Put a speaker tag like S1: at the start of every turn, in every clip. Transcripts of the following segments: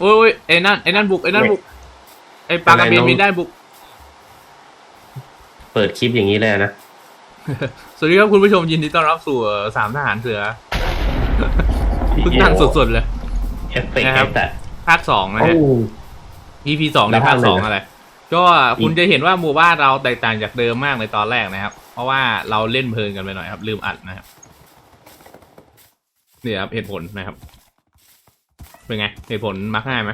S1: โอ้ยไอ้นั่นไอ้นั่นบุกไอ้นั่นบุกไอ้ปลากระเบน
S2: อะได้
S1: บุก
S2: เปิดคลิปอย่างนี้เลยนะ
S1: สวัสดีครับคุณผู้ชมยินดีต้อนรับสู่สามทหารเสือเพิ่งนั่งสดๆเลย
S2: เอฟเฟกต์
S1: นะครับภาคสองนะฮะ EP สองในภาคสอ
S2: งอะ
S1: อะไรก็คุณจะเห็นว่าหมู่บ้านเราแตกต่างจากเดิมมากในตอนแรกนะครับ เพราะว่าเราเล่นเพลินกันไปหน่อยครับ ลืมอัดนะครับนี่ครับเหตุผลนะครับ เป็นไงเหตุผลมักง่ายไหม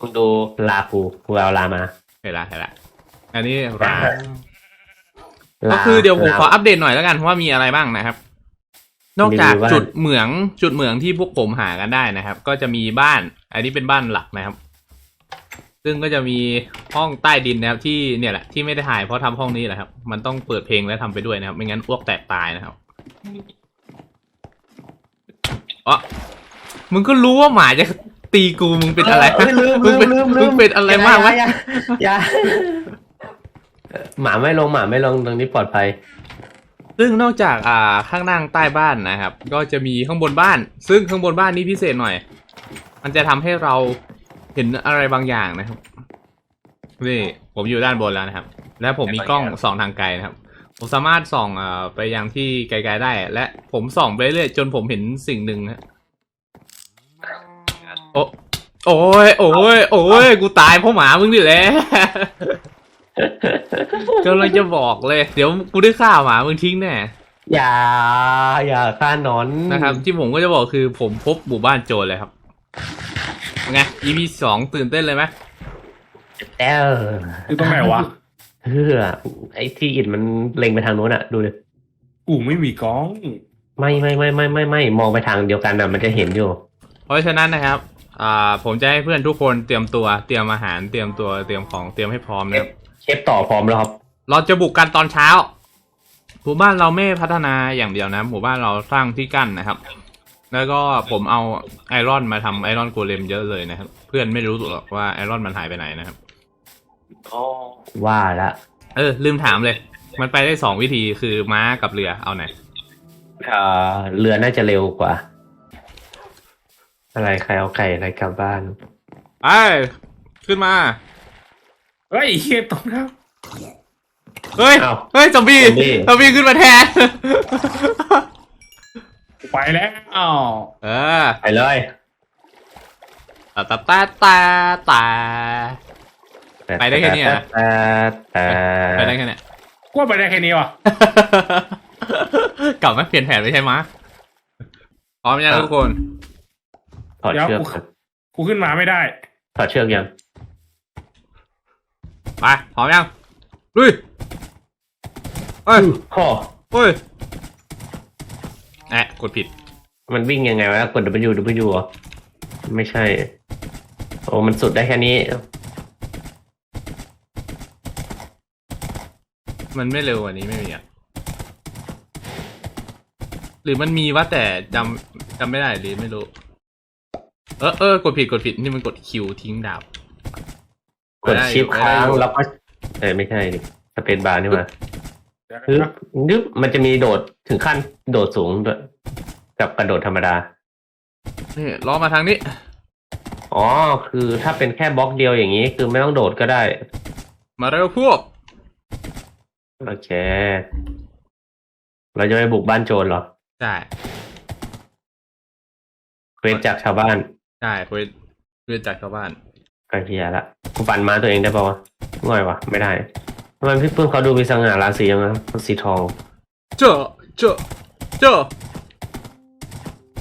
S2: คุณดูลากูกูเอาลามา
S1: เห็นละเห็นละอันนี้รา
S2: ลา
S1: ก็คือเดี๋ยวผม
S2: ลา
S1: ขออัปเดตหน่อยแล้วกันว่ามีอะไรบ้างนะครับ นอกจาก
S2: มีบ้าน
S1: จุดเหมืองจุดเหมืองที่พวกผมหากันได้นะครับ ก็จะมีบ้าน อันนี้เป็นบ้านหลักนะครับ ซึ่งก็จะมีห้องใต้ดินนะครับ ที่เนี่ยแหละที่ไม่ได้ถ่ายเพราะทำห้องนี้แหละครับ มันต้องเปิดเพลงและทำไปด้วยนะครับ ไม่งั้นอ้วกแตกตายนะครับอ๋อ มึงก็รู้ว่าหมาจะตีกูมึงเป็นอะไร
S2: เยลืม
S1: มึ
S2: ลื
S1: ง
S2: ม
S1: เป็น
S2: ลืม
S1: มึงเป็นอะไรมากไหม
S2: อย่าอย่าหมาไม่ลงหมาไม่ลงตรงนี้ปลอดภัย
S1: ซึ่งนอกจากอ่าข้างล่างใต้บ้านนะครับ ก็จะมีข้างบนบ้าน ซึ่งข้างบนบ้านนี้พิเศษหน่อย มันจะทำให้เราเห็นอะไรบางอย่างนะครับนี่ผมอยู่ด้านบนแล้วนะครับ และผมมีกล้องส่องทางไกลนะครับ ผมสามารถส่องอ่าไปยังที่ไกลๆได้ และผมส่องไปเรื่อยจนผมเห็นสิ่งหนึ่งนะ โอ้โอ้ยโอ้ยโอ้ยกูตายเพราะหมามึงดิแหละกำลังจะบอกเลย เดี๋ยวกูได้ฆ่าหมามึงทิ้งแน่
S2: อย่า อย่าฆ่าหนอน
S1: นะครับ ที่ผมก็จะบอกคือผมพบหมู่บ้านโจรเลยครับไง EP สองตื่นเต้นเลยไหม
S2: แต้ว
S3: อยู่ตรงไหนวะ
S2: เฮือไอ้ที่อิดมันเล็งไปทางโน้นอะดูดิ
S3: กูไม่มีกล้อง
S2: ไม่ไม่ไม่ไม่ไม่ไม่มองไปทางเดียวกันอะมันจะเห็นอยู่
S1: เพราะฉะนั้นนะครับ อ่าผมจะให้เพื่อนทุกคนเตรียมตัว เตรียมอาหารเตรียมตัวเตรียมของเตรียมให้พร้อมนะครับ
S2: เชฟต่อพร้อมแล้วครับ
S1: เราจะบุกกันตอนเช้า หมู่บ้านเราไม่พัฒนาอย่างเดียวนะ หมู่บ้านเราสร้างที่กั้นนะครับ แล้วก็ผมเอาไอรอนมาทำไอรอนโกเลมเยอะเลยนะครับ เพื่อนไม่รู้หรอกว่าไอรอนมันหายไปไหนนะครับ
S2: ว่าละ
S1: เออ ลืมถามเลย มันไปได้สองวิธีคือม้ากับเรือเอาไหน
S2: เอ่อเรือน่าจะเร็วกว่า อะไรใครเอาไก่อะไรกลับบ้าน
S1: ไปขึ้นมา
S3: เฮ้ยเฮียตรงครับ
S1: เฮ้ย
S2: อ้าว
S1: เฮ้ยซอมบี้
S2: ซอมบี้
S1: ซอมบี้ขึ้นมาแทน
S3: กูไปแล้วอ้าว
S1: เออ
S2: ไปเลย
S1: ตาตาตาตาตา ไปได้แค่เนี้ยนะ
S2: แต่แต่
S1: ไปได้แค่เนี้ย
S3: กูว่าไปได้แค่นี้วะ
S1: กลับมาเปลี่ยนแผนไม่ใช่มะพร้อมยังทุกคน
S2: ถอดเชือกก่อน
S3: กูขึ้นมาไม่ได้
S2: ถอดเชือกยัง
S1: ไปพร้อมยังลุยเฮ้ย
S2: ข้อ
S1: เฮ้ยแอะกดผิด
S2: มันวิ่งยังไงวะกด W W เหรอไม่ใช่ โอ้มันสุดได้แค่นี้
S1: มันไม่เร็วกว่านี้ไม่มีอะหรือมันมีวะแต่จำจำไม่ได้หรือไม่รู้ เออเออกดผิดกดผิดนี่มันกดคิวทิ้งดาบ
S2: กดชิป
S1: ไม่ได้
S2: ค้าง
S1: อยู่
S2: แล้วก็เออไม่ใช่ดิสเปนบาร์นี่มา
S3: เดี๋ยว
S2: ฮึบ
S3: นะ
S2: นึบมันจะมีโดดถึงขั้นโดดสูงด้วยกับกระโดดธรรมดา
S1: นี่ล้อมาทางนี้
S2: อ๋อ คือถ้าเป็นแค่บล็อกเดียวอย่างนี้ คือไม่ต้องโดดก็ได้
S1: มาเร็วพวก
S2: โอเค เราจะไปบุกบ้านโจรเหรอ
S1: ใช่
S2: เควสจากชาวบ้าน
S1: ใช่คุยคุยจากชาวบ้าน
S2: ก็เฮียละกูปั่นม้าตัวเองได้ปะวะง่อยวะไม่ได้ทำไมพี่เพิ่งเขาดูมีสง่าราศียังไงสีทอง
S1: เจ้าเจ้าเจ้า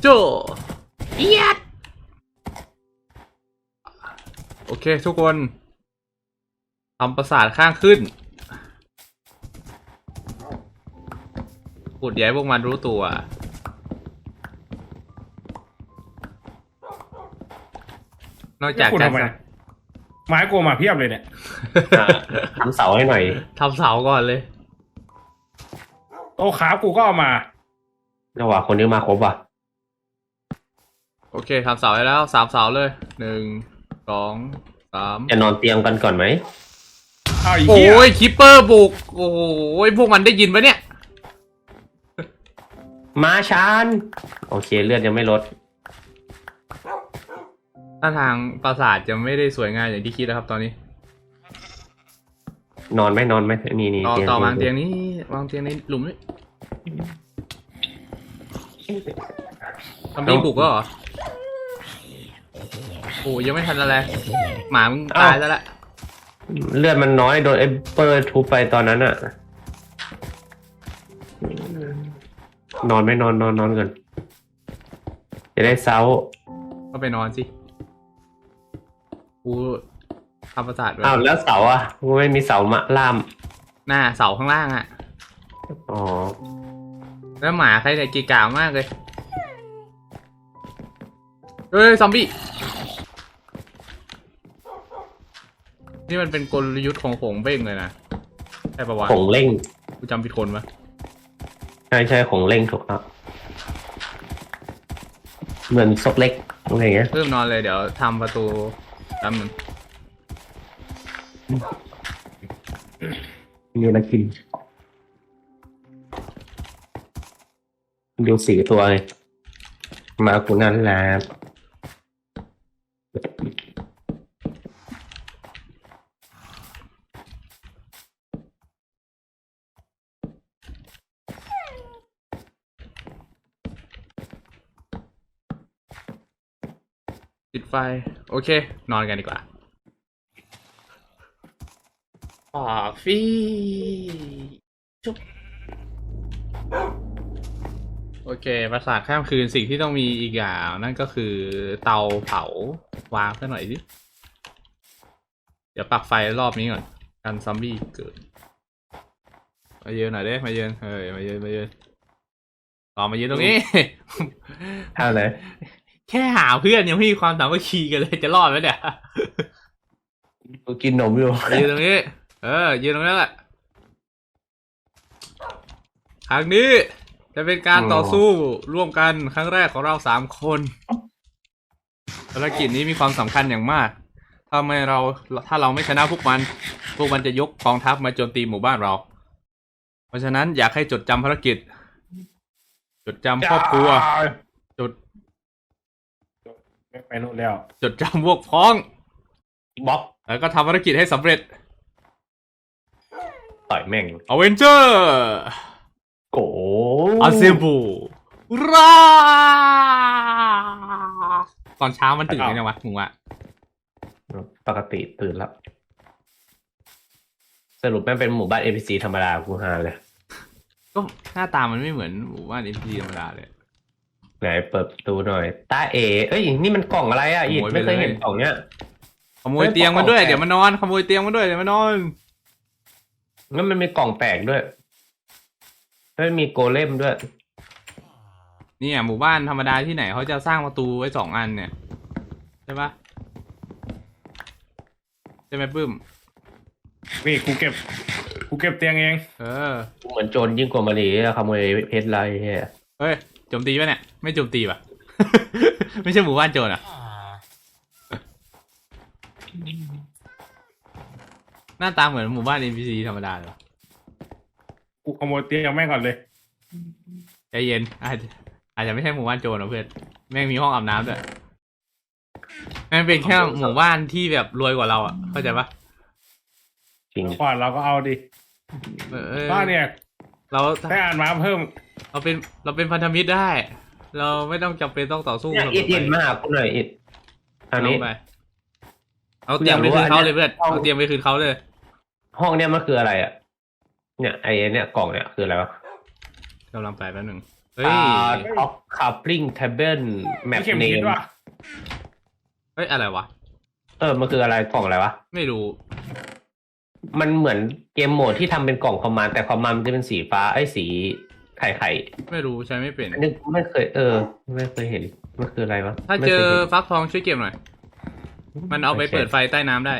S1: เจ้าเอียดโอเค ทุกคนทำประสาทข้างขึ้นขุดย้ายพวกมันรู้ตัว นอกจาก
S3: กู
S1: การ
S3: ทำไมไม้กูมาเพียบเลยเนี่ย
S2: อะทำเสาให้หน่อย
S1: ทำเสาก่อนเลย
S3: โต๊ะขากูก็เอามา
S2: ระหว่างคนนี้มาครบว่ะ
S1: โอเคทำเสาได้แล้วสามเสาเลยหนึ่งสองสาม
S2: จะนอนเตียงกันก่อนไหม
S3: อ้าวไอี
S1: โอ
S3: เหี้ย้
S1: ยคิปเปอร์บุก โอ้ยพวกมันได้ยินปะเนี่ย
S2: มาชาน โอเคเลือดยังไม่ลด
S1: ถ้าทางปราสาทจะไม่ได้สวยงามอย่างที่คิดแล้วครับ ตอนนี้
S2: นอนไหมนอนไหมนี่นี่
S1: ต่อต่อวางเตียง
S2: นี้
S1: นี้วางเตียงในหลุมนี้ทำบีบุกก็เหรอโอ้ยังไม่ทันอะไรหมามึงตายซะละ
S2: เลือดมันน้อยโดนไอ้เปิดทุบไปตอนนั้นอะนอนไหม่นอนนอนนอนก่อนจะได้เซา
S1: ก็ไปนอนสิ กูทำประสาทไว้
S2: อ้าวแล้วเสาอะไม่มีเสามาล่าม
S1: หน้าเสาข้างล่างอะ
S2: อ๋อ
S1: แล้วหมาใครเนี่ยกีกามากเลย เฮ้ยซอมบี้ นี่มันเป็นกลยุทธ์ของผงเบ้งเลยนะ ใช่ปะวะ
S2: ของเร่ง
S1: กูจำผิดคนปะ
S2: ใช่ใช่ของเร่งถูกครับเหมือนซกเล็กอะไรอย่างเงี้ย
S1: เพิ่มนอนเลยเดี๋ยวทำประตู แป๊บนึง
S2: มีอะไรกินดูสีตัวเลยมากูนั่นแหละ
S1: ปิดไฟ โอเค นอนกันดีกว่าปากฟี่ชุบโอเคภาษาทข้ามคืนสิ่งที่ต้องมีอีกอย่างนั่นก็คือเตาเผาวางซะหน่อยสิเดี๋ยวปักไฟรอบนี้ก่อน กันซอมบี้เกิด มาเยืนหน่อยเด้มาเยืนเฮ้ย มาเยืนมาเยืนต่อมายืนตรงนี้
S2: เท่าไหร่
S1: แค่หาเพื่อนยังไม่มีความสามัคคีกันเลยจะรอดไหมเนี่ย
S2: กูกินนมอยู่
S1: ยืนตรงนี้ เออยืนตรงนั้นแหละครั้งนี้จะเป็นการต่อสู้ร่วมกันครั้งแรกของเราสามคนภารกิจนี้มีความสำคัญอย่างมาก ถ้าไม่เราถ้าเราไม่ชนะพวกมัน พวกมันจะยกกองทัพมาโจมตีหมู่บ้านเรา เพราะฉะนั้นอยากให้จดจำภารกิจ จดจำครอบครัวจด
S3: ไม่ไปนู่นแล้ว
S1: จดจำพวกพ้อง
S2: บ๊อบ
S1: แล้วก็ทำภารกิจให้สำเร็จ
S2: ต่อยแม่ง
S1: อเวนเจอร์
S2: โก
S1: อาเซบูราตอนเช้ามันตื่นยังไงวะมึงวะ
S2: ปกติตื่นแล้ว สรุปแม่งเป็นหมู่บ้าน NPC ธรรมดากูหาเลย
S1: ก็หน้าตามันไม่เหมือนหมู่บ้านเอ็นพีธรรมดาเลย
S2: ไหนเปิดประตูหน่อยตาเอเอ้ยนี่มันกล่องอะไรอะอีด
S1: ขโมยไป
S2: ไม่เคย
S1: เลย
S2: เห็นกล่องเนี้ย
S1: ขโมยเตียงมันด้วย
S2: เฮ้ย
S1: เดี๋ยวมานอนขโมยเตียงมันด้วยเดี๋ยวมานอน
S2: งั้นมันมีกล่องแปลกด้วยแล้วมีโกเลมด้วย
S1: เนี่ยหมู่บ้านธรรมดาที่ไหนเขาจะสร้างประตูไว้สองอันเนี่ยใช่ปะใช่ไหมปื้ม
S3: นี่กูเก็บกูเก็บเตียงเอง
S1: เออ
S2: เหมือนโจรยิ่งกว่ามารีขโมยเพชรไรเฮีย
S1: เฮ้ย โจมตีปะเนี่ย ไม่โจมตีปะไม่ใช่หมู่บ้านโจรอะ หน้าตาเหมือนหมู่บ้าน NPC ธรรมดาเลย
S3: กูขโมยเตียงแม่งก่อนเลย
S1: ใจเย็น อาจจะอาจจะไม่ใช่หมู่บ้านโจรนะเพื่อน แม่งมีห้องอาบน้ำด้วยแม่งเป็นแค่หมู่บ้านที่แบบรวยกว่าเราอะ เข้าใจปะ
S2: จริง
S3: ก่อนเราก็เอาดิ
S1: เออเออ
S3: บ้านเนี่ย
S1: เรา
S3: ได้อ่านมาเพิ่ม
S1: เราเป็นเราเป็นพันธมิตรได้ เราไม่ต้องจำเป็นต้องต่อสู้
S2: เนี่ย
S1: เสม
S2: อิด
S1: ไป
S2: อิดมากกูหน่อยอิดทางนี้
S1: เอาไปเอาเตรียมไปคืนเขาเลยเพื่อนเอาเตรียมไปคืนเขาเลย
S2: ห้องเนี้ยมันคืออะไรอะ เนี่ยไอเนี่ยกล่องเนี่ยคืออะไรวะ
S1: กำลังไปแป๊บหนึ่งเฮ้ย
S2: อ่าท็อปคาปลิงเทเบิลแมป
S3: พี่เข็ม
S2: เน
S3: คิด
S2: ม
S3: ว่า
S1: เฮ้ย อะไรวะ
S2: เออมันคืออะไรกล่องอะไรวะ
S1: ไม่รู้
S2: มันเหมือนเกมโหมดที่ทำเป็นกล่องคอมมานด์แต่คอมมานด์มันจะเป็นสีฟ้าไอ้สี ไข่ไข่
S1: ไม่รู้ใช้ไม่เป็น
S2: นึกไม่เคยเออ ไม่เคยเห็นมันคืออะไรวะ
S1: ถ้า
S2: ไม่
S1: เจ
S2: ค
S1: อย
S2: ห็น
S1: ฟักทองช่วยเก็บหน่อย มันเอาไปเปิดไฟใต้น้ำได้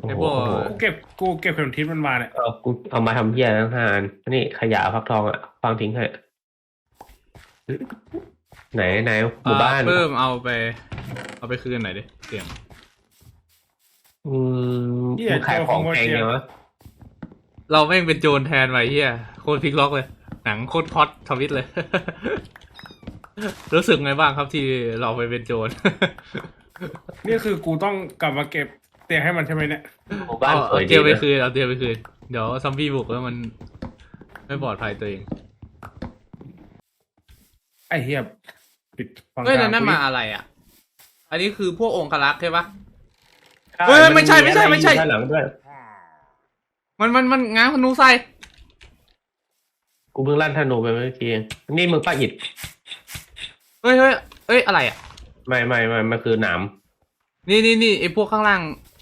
S2: โอ้
S1: ไอ้
S2: โห
S1: พวก
S3: กูเก็บกูเก็บเข็มทิศมันมาเนี่ย
S2: เอากูเอามาทำเพี้ยทั้งหานนี่ขยะฟักทองอะฟังทิ้งให้ไหนไหนหมู่บ้าน
S1: เพิ่มเอาไป เอาไปคืนหน่อยดิเตียง
S2: อืม
S3: เหี้ย
S2: มึงขายของ
S3: เจอขโมย
S2: แพง
S3: เตียง
S2: ยังวะ
S1: เราแม่งเป็นโจรแทนไว้เฮียโคตรพลิกล็อกเลย หนังโคตรฮอตทวิตเลย รู้สึกไงบ้างครับที่เราไปเป็นโจร
S3: นี่คือกูต้องกลับมาเก็บเตียงให้มันใช่ไหมเนี่ย
S2: หมู่บ้าน
S1: เอา
S2: สวย
S1: เอา
S2: ดี
S1: เตียงไป
S2: นะ
S1: คืนเอาเตียงไปคืน เดี๋ยวซอมบี้บุกแล้วมัน ไม่ปลอดภัยตัวเอง
S3: ไอ้เหี้ยปิดฝั่ง
S1: เฮ้ย
S3: กลา
S1: แล้ว
S3: ง
S1: นั่น
S3: กู
S1: มาอะไรอะ อันนี้คือพวกองครักษ์ใช่ปะ
S2: ใช่
S1: เฮ้ยไม่ใช่ไม่ใช่ไม่ใช่
S2: อะรอยู่ด้านหลังด้วย
S1: มันมันมันง้างธนูใส่
S2: กูเพิ่งลั่นธนูไปเมื่อกี้เองนี่มึงป้าอิด
S1: เฮ้ยเฮ้ยเอ้ยอะไรอะ
S2: ไม่ไม่ไม่มันคือหนาม
S1: นี่นี่นี่ไอพวกข้างล่าง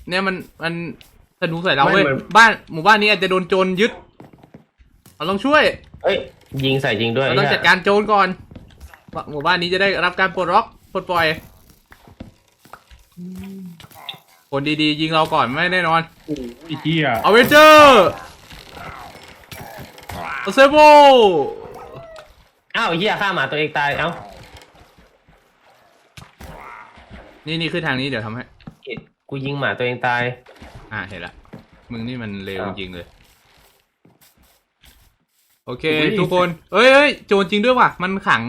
S1: เนี่ยมันมันธนูใส่เรา
S2: ไม่
S1: เว้ย
S2: มัน
S1: บ้านหมู่บ้านนี้อาจจะโดนโจรยึดเราต้องช่วย
S2: เอ้ย ยิงใส่จริงด้วย
S1: เราต้อง
S2: ไอ้
S1: จัด
S2: เหี้ย
S1: การโจรก่อนหมู่บ้านนี้จะได้รับการปลดล็อกปลดปล่อย คนดีๆ ยิงเราก่อนไม่แน่นอน
S3: ไอ้เหี้ย
S1: อเวนเจอร์เซโบ
S2: อ้าวไอ้เหี้ยฆ่าหมาตัวเองตายเอ้า
S1: นี่นี่คือทางนี้เดี๋ยวทำให้
S2: อิดกูยิงหมาตัวเองตาย
S1: อ่าเห็นละ มึงนี่มันเลว
S2: อ้าว
S1: จริงๆเลย โอเค ทุกคนเอ้ยเอ้ยโจรจริงด้วยว่ะ มันขัง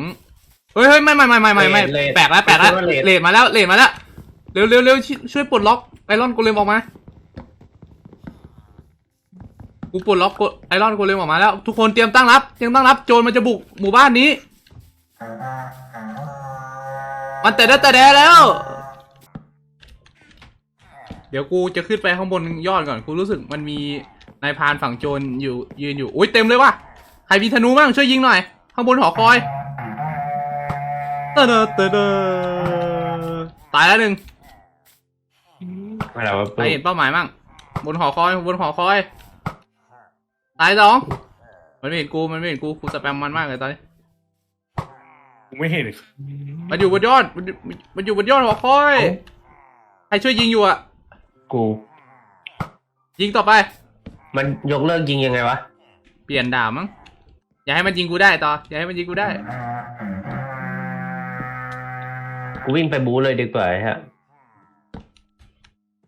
S1: เฮ้ยเฮ้ยไม่ไม่ไม่ไม่ไม่ไม่
S2: เลท
S1: แปลกแล้วแปลกแล้ว
S2: เลท
S1: เลทมาแล้วเลทมาแล้ว เร็วเร็วเร็วช่วยปลดล็อกไอรอนโกเลมออกมากูปลดล็อกไอรอนโกเลมออกมาแล้ว ทุกคนเตรียมตั้งรับเตรียมตั้งรับโจรมันจะบุกหมู่บ้านนี้ มันแต่ได้แต่แดแล้ว เดี๋ยวกูจะขึ้นไปข้างบนยอดก่อนกูรู้สึกมันมีนายพานฝั่งโจรอยู่ยืนอยู่อุ้ยเต็มเลยว่ะใครมีธนูบ้างช่วยยิงหน่อย ข้างบนหอคอยเตเดเตเดตายแล้วหนึ่ง
S2: อะไรวะ
S1: ใครเห็นเป้าหมายมั่งบนหอคอยบนหอคอยตายสองมันไม่เห็นกูมันไม่เห็นกูกูสแปมมันมากเลยตอนนี้
S3: กูไม่เห็น
S1: มันอยู่บนยอดมันอยู่มันอยู่บนยอดหอคอยใครช่วยยิงอยู่อะ
S2: กู
S1: ยิงต่อไป
S2: มันยกเลิกยิงยังไงวะ
S1: เปลี่ยนดาบมั้งอย่าให้มันยิงกูได้ต่ออย่าให้มันยิงกูได้
S2: กูวิ่งไปบูเลยดีกว่าไอ้ฮะ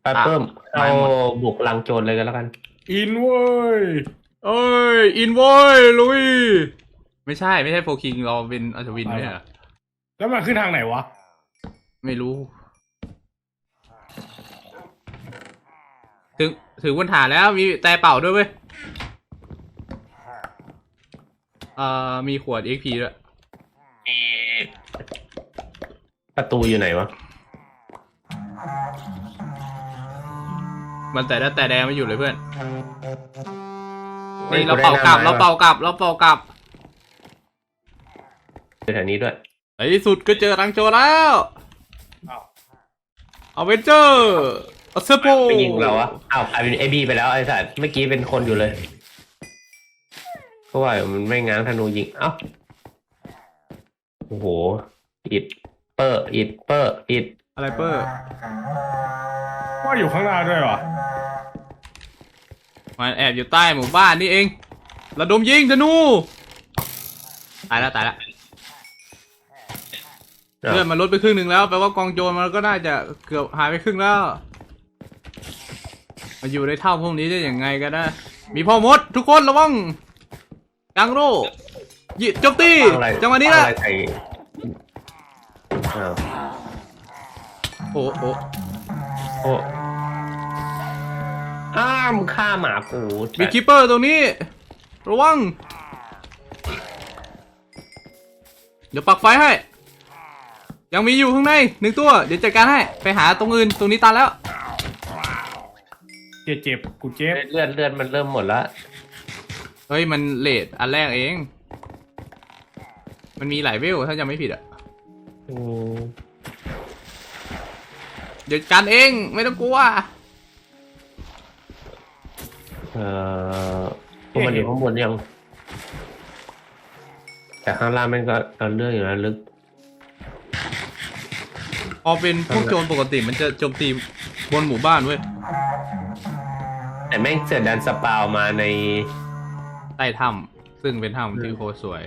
S2: ไป
S1: อะ
S2: เพิ่ม
S1: มา
S2: เอา
S1: หมด
S2: บุกลังโจรเลยก็แล้วกัน
S3: อินเว้ย
S1: เอ้ย อินโว้ยลุย ไม่ใช่ไม่ใช่โฟคิงเราเป็นอัศวินไม่ใช่เหรอ
S3: แล้วมันขึ้นทางไหนวะ
S1: ไม่รู้ ถึงถึงบนฐานแล้วมีแต่เป่าด้วยเว้ยเอ่อมีขวด XP ด้วย
S2: มีประตูอยู่ไหนวะ
S1: มันแต่ละแต่แดงไม่อยู่เลยเพื่อน
S2: ฮ้ย
S1: นี่เรา
S2: ได้
S1: เป่ากลับ
S2: หน้
S1: เรา
S2: ไม้
S1: เป่ากลับเราเป่ากลับ
S2: อยู่แถวนี้ด้วย
S1: ในที่สุดก็เจอรังโจรแล้ว
S3: อ้าว
S1: เอาเวนเจอร์อัสเซโป
S2: ไปยิงเราอะอ้าวกลายเป็นไอบีไปแล้วไอ้สัตว์เมื่อกี้เป็นคนอยู่เลยก็ว่ามันไม่ง้างธนูยิงเอ้าโอ้โหอิดเปอร์อิดเปอร์อิด
S1: อะไรเปอร์
S3: ว่าอยู่ข้างหน้าด้วยวะ
S1: มันแอบอยู่ใต้หมู่บ้านนี่เองระดมยิงธนู ตายแล้วตายแล้วเลือดมันลดไปครึ่งหนึ่งแล้วแปลว่ากองโจรมันก็น่าจะเกือบหายไปครึ่งแล้ว มาอยู่ในเท่าพวกนี้ได้ยังไงกันนะ มีพ่อมดทุกคนระวังกังโร่ยิโจมตี
S2: อะไร
S1: จังหวะนี้แหละ
S2: อะไรใส่อ้าว
S1: โอ้โอ้
S2: โอ้ อ้ามงฆ่าหมากู
S1: มีคิปเปอร์ตรงนี้ ระวัง เดี๋ยวปักไฟให้ ยังมีอยู่ข้างในหนึ่งตัว เดี๋ยวจัดการให้ ไปหาตรงอื่น ตรงนี้ตายแล้ว
S3: เจ็บเจ็บกูเจ็บ
S2: เลือดเลือดมันเริ่มหมดแล้ว
S1: เฮ้ย มันเลทอันแรกเอง มันมีหลายเวลถ้าจำไม่ผิดอะ
S2: อืม
S1: เดี๋ยวกันเองไม่ต้องกลัว
S2: เอ่อพวกมันอยู่ข้างบนยัง แต่ข้างล่างมันก็เอาเรื่องอยู่นะลึก
S1: พอเป็นพวกโจรปกติมันจะโจมตีบนหมู่บ้านเว้ย
S2: แต่แม่งเสือดันสปาวมาใน
S1: ใต้ถ้ำซึ่งเป็นถ้ำที่โคตรสวย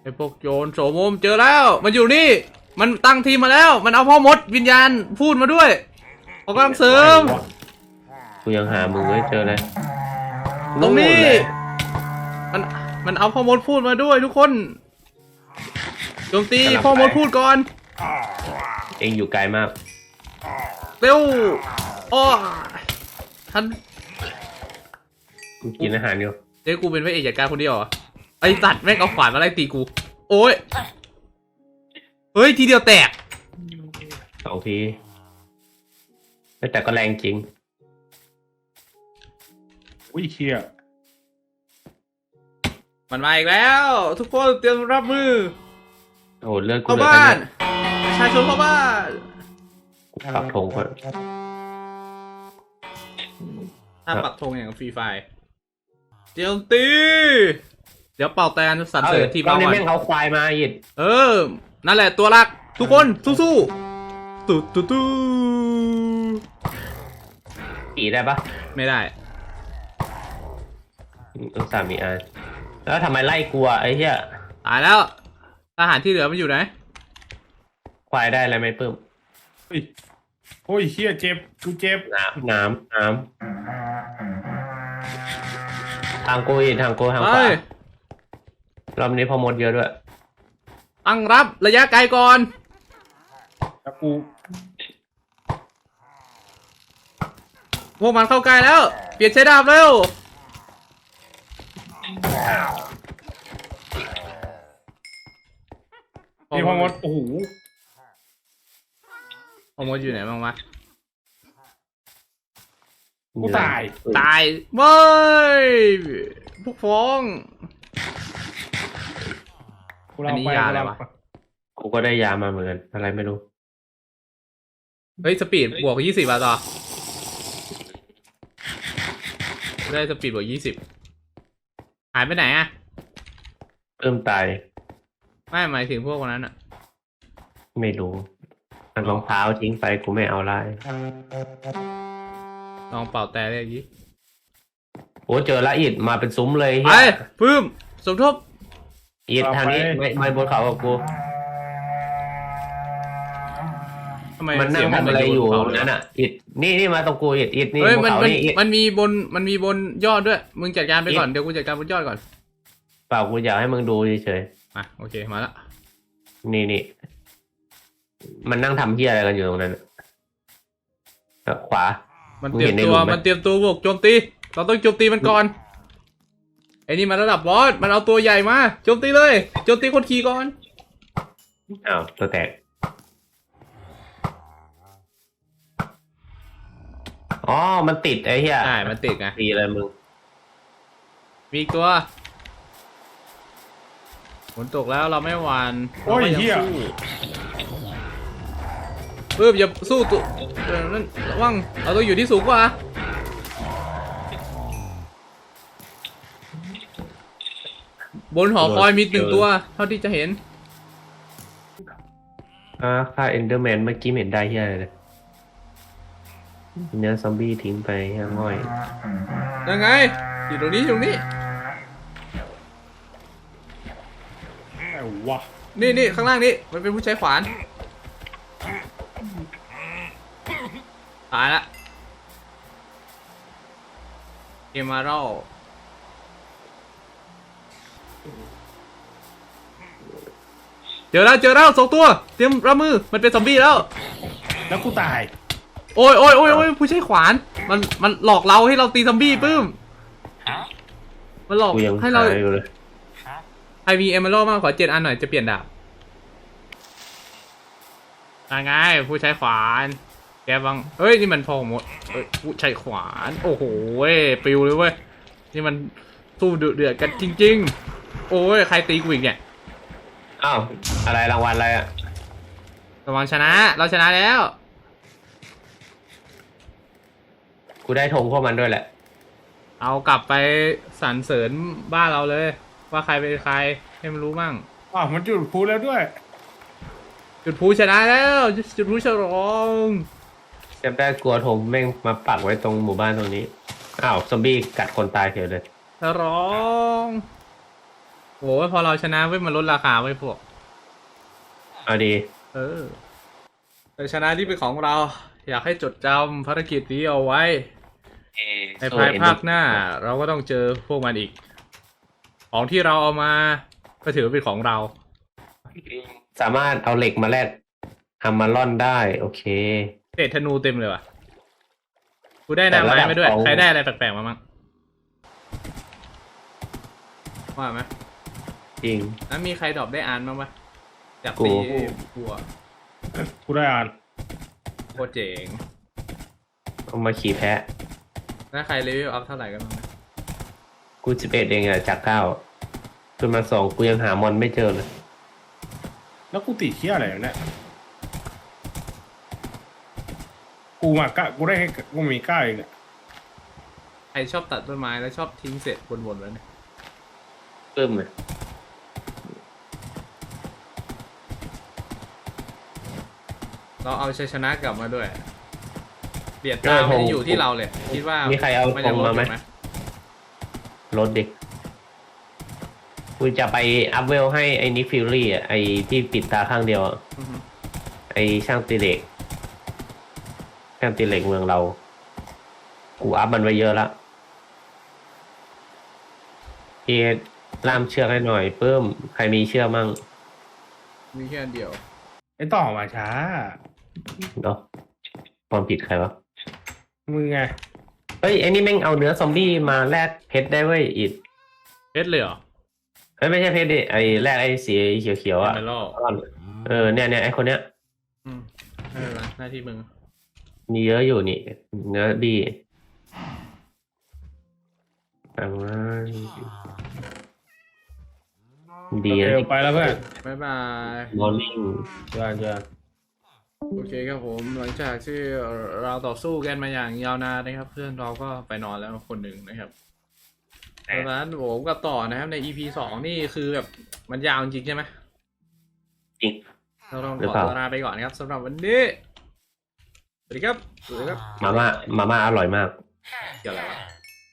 S1: ไอพวกโจรโสมมเจอแล้ว มันอยู่นี่ มันตั้งทีมมาแล้ว มันเอาพ่อมดวิญญาณพูดมาด้วย เขากำลังเสริม
S2: กูยังหามึงไม่เจอเลย
S1: ตรงนี้ มัน มันเอาพ่อมดพูดมาด้วยทุกคนโจมตีพ่อมดพูดก่อน
S2: เองอยู่ไกลมาก
S1: เร็วอ้อทัน
S2: กูกินอาหารอยู่
S1: เจ๊กูเป็นพระเอกจัดการคนเดียวเหรอ ไอ้สัตว์แม่งเอาขวานมาไล่ตีกู โอ้ย เฮ้ย ทีเดียวแตก
S2: สองที แต่ก็แรงจริง
S3: อุ้ยเชี่ย
S1: มันมาอีกแล้ว ทุกคนเตรียมรับมือ
S2: โอ้โหเลือดกู
S1: เข้า
S2: เหลือ
S1: บ้า
S2: แค่
S1: น
S2: เนี้ย
S1: ประชาชนเข้าบ้าน
S2: ปักธงก่อน
S1: ถ้าปักธงอย่างฟรีไฟร์เจียมตี เดี๋ยวเป่าแตนสันเสริญทีม
S2: เรา
S1: เรา
S2: เนี่ย
S1: ก่อน
S2: แม่งเอาควายมาอีก
S1: เออ นั่นแหละตัวรัก ทุกคนสู้ๆ ตุ๊ตุ๊ตุ๊
S2: ตีได้ปะ
S1: ไม่ได้
S2: ต้องสามีอานแล้วทำไมไล่กลัวไอ้เหี้ย
S1: ตายแล้วทหารที่เหลือมันอยู่ไหน
S2: ควายได้อะไรไหมเพิ่ม
S3: เฮ้ยโอ้ยเชี่ยเจ็บกูเจ็บ
S2: น้ำน้ำน้ำทางกูอีกทางกูทางข
S1: ไป
S2: วารอบนี้พอมดเยอะด้วย
S1: ตั้งรับระยะไกลก่อน
S3: แล้วกู
S1: พวกมันเข้าใกล้แล้ว เปลี่ยนใช้ดาบเร็ว
S3: นี่พอมดโอ้โห
S1: พอมดอยู่ไหนบ้างวะ
S3: กูตาย
S1: ตายเว้ยพวกฟ้อง
S3: กูเรา
S1: อันนี้
S3: ไป
S1: ยา
S3: กู
S1: อะไร
S3: เรา
S1: วะ
S3: ไป
S2: กูก็ได้ยามาเหมือนกันอะไรไม่รู้
S1: เฮ้ย สปีดบวกยี่สิบอะต่อ ได้สปีดบวกยี่สิบหายไปไหนอะ
S2: เริ่มตาย
S1: ไม่หมายถึงพวกคนนั้นอะ
S2: ไม่รู้มันรองเท้าทิ้งไปกูไม่เอาไล่
S1: ลองเป่าแต่เลยยี่
S2: โอ้เจอละอิดมาเป็นซุ้มเลย
S1: ไป
S2: เฮีย
S1: พึ่มสมทบ
S2: อิดทางนี้ไม่ไม่บนเขากับกู
S1: ไม
S2: มันนั่
S1: เสี
S2: ง
S1: ย
S2: ทำอะไรอยู่
S1: เขา
S2: ตรงนั้นอะอิดนี่นี่มาตรงกูอิดอิดนี่
S1: เฮ้ย
S2: บ
S1: มัน
S2: นเขา
S1: มัน
S2: นี่อิด
S1: มันมีบนมันมีบนยอดด้วย มึงจัดการไปก่อน
S2: อิด
S1: เดี๋ยวกูจัดการบนยอดก่อน
S2: เปล่ากูอยากให้มึงดูเฉย
S1: อะโอเคมาละ
S2: ๆนี่นี่มันนั่งทำเฮียอะไรกันอยู่ตรงนั้นอะขวา
S1: มัน
S2: มึง
S1: เตรีย
S2: เห็
S1: ม
S2: นใน
S1: ตัว
S2: หลุมไหม
S1: มันเตรียมตัวบวกโจมตี เราต้องโจมตีมันก่อนไอ้นี่มันระดับบอสมันเอาตัวใหญ่มาโจมตีเลยโจมตีคนขี่ก่อน
S2: อ้าวตัวแตก อ๋อ มันติดไอ้เฮีย
S1: ใช่ มันติดไง
S2: ตีเลยมึง
S1: มีอีกตัวฝนตกแล้วเราไม่หวาน
S3: โอ้ย
S1: ราก็ง
S3: เหี้ย
S1: สู้เพิ่มอย่าสู้ตัวเออนั่นระวังเราต้องอยู่ที่สูงกว่า บนหอคอยมีหนึ่งตัว เท่าที่จะเห็น
S2: อ่าค่าเอนเดอร์แมนเมื่อกี้ไม่เห็นได้เฮียอะไรเลย เนื้อซอมบี้ทิ้งไปเฮียง่อย
S1: ยังไง อยู่ตรงนี้อยู่ตรงนี้
S3: ไอ้วะ
S1: นี่นี่ข้างล่างนี้มันเป็นผู้ใช้ขวานตายละเอมารัลเจอแล้วเจอแล้วสองตัว เตรียมรับมือมันเป็นซอมบี้แล้ว
S3: แล้วกูตาย
S1: โอ้ยโอ้ยโอ้ยโอ้ยผู้ใช้ขวาน มันมันหลอกเราให้เราตีซอมบี้ปื้มมันหลอก
S2: กูยัง
S1: ให้เรา
S2: หายอยู่เลย
S1: ใครมีเอเมอรัลมากขอเจ็ดอันหน่อยจะเปลี่ยนดาบยังไงผู้ใช้ขวาน แกบังเอ้ยนี่มันพอหมดเอ้ยผู้ใช้ขวาน โอ้โหเว้ยปิวเลยเว้ยนี่มันสู้เดือดเดือดกันจริง ๆ โอ้ยใครตีกูอีกเนี่ย
S2: อ้าวอะไรรางวัลอะไรอะ
S1: ระวังชนะ เราชนะแล้ว
S2: กูได้ธงพวกมันด้วยแหละ
S1: เอากลับไปสรรเสริญบ้านเราเลย ว่าใครเป็นใครให้มันรู้มั่ง
S3: อ้าวมันจุดพลุแล้วด้วย
S1: จุดพลุชนะแล้ว จุดพลุฉลอง
S2: จำได้กลัวธงแม่งมาปักไว้ตรงหมู่บ้านตรงนี้อ้าวซอมบี้กัดคนตายเฉยเลย
S1: ฉลองโอ้ยพอเราชนะเว้ยมันลดราคาไว้ยพวก
S2: เอาดี
S1: เออแต่ชนะที่เป็นของเรา อยากให้จดจำภารกิจนี้เอาไว้ ในภายภาคหน้า เราก็ต้องเจอพวกมันอีกขของที่เราเอามาก็ถือว่าเป็นของเรา
S2: สามารถเอาเหล็กมาแลกทำมาล่อนได้ โอเค
S1: เศษธนูเต็มเลยว่ะ กูได้หน้าไม้มาด้วย
S2: แต่ระดับของ
S1: ใครได้อะไรแปลกๆมาบ้างว่าไหม
S2: จริง
S1: แล้วมีใครดรอปได้อ่านบ้างปะจาก
S2: กู
S1: ตีบัว
S3: กูได้อ่าน
S1: โคตรเจ๋ง
S2: เอามาขี่แพะ
S1: แล้วใครเลเวลอัพเท่าไหร่กันบ้างนะ
S2: กูสิบเอ็ดเองอะจากเก้าขึ้นมาสองกูยังหามอนไม่เจอเลย
S3: แล้วกูติดเที่ยอะไรวะเนี่ย กูมากะกูได้แค่กูมีเก้าเองเนี่ย
S1: ใครชอบตัดต้นไม้แล้วชอบทิ้งเศษวนๆไว้เนี่ย
S2: ปึ้มเลย
S1: เราเอาชัยชนะกลับมาด้วย เบียดตาไม่ได้อยู่ที่เราเลย คิดว่า
S2: มีใครเอา
S1: มัน
S2: ธ
S1: ยัง
S2: ง
S1: ลด
S2: มาไหม
S1: อยู่ไหม
S2: รถดิกูจะไปอัพเวลให้ไอ้นิฟิลลี่อะไอ้ที่ปิดตาข้างเดียวอะ
S1: อือฮึ
S2: ไอ้ช่างตีเหล็กช่างตีเหล็กเมืองเรา กูอัพมันไว้เยอะละเอล่ามเชือกให้หน่อยเพิ่มใครมีเชือกมั่ง
S1: มีแค่อันเดียว
S3: ไอ้ต่อมาช้า
S2: เนาะความผิดใครวะ
S3: มึงไง
S2: เฮ้ยไอ้นี่แม่งเอาเนื้อซอมบี้มาแลกเพชรได้เว้ยอิด
S1: เพชรเลยเหรอ
S2: เอ้ยไม่ใช่เพชรดิไอ้แลกไอ้สีเขียวๆอะ
S1: เมล
S2: เออเนี่ยเนี่ยไอ้คนเนี้ย
S1: อืมไม่เป็นไรหน้าที่มึง
S2: มีเยอะอยู่นี่ เนื้อดีประมาณดี
S3: โอ
S2: นะ
S3: เคไปแล้วเพื่อน
S1: บ๊ายบาย
S2: มอร์นิ่ง
S3: เจอกันเจอกัน
S1: โอเคครับผมหลังจากที่เราต่อสู้กันมาอย่างยาวนานนะครับ เพื่อนเราก็ไปนอนแล้วคนหนึ่งนะครับดังนั้นผมก็ต่อนะครับใน EP สองนี่คือแบบมันยาวจริงๆใช่ไหม
S2: จริง
S1: เราต้อง
S2: หรือ
S1: ขอ
S2: เปล่า
S1: ตัวลาไปก่อนนะครับสำหรับวันนี้สวัสดีครับสวัสดีครับ
S2: มาม่ามาม่าอร่อยมาก
S1: เกี่ยวอะไรวะ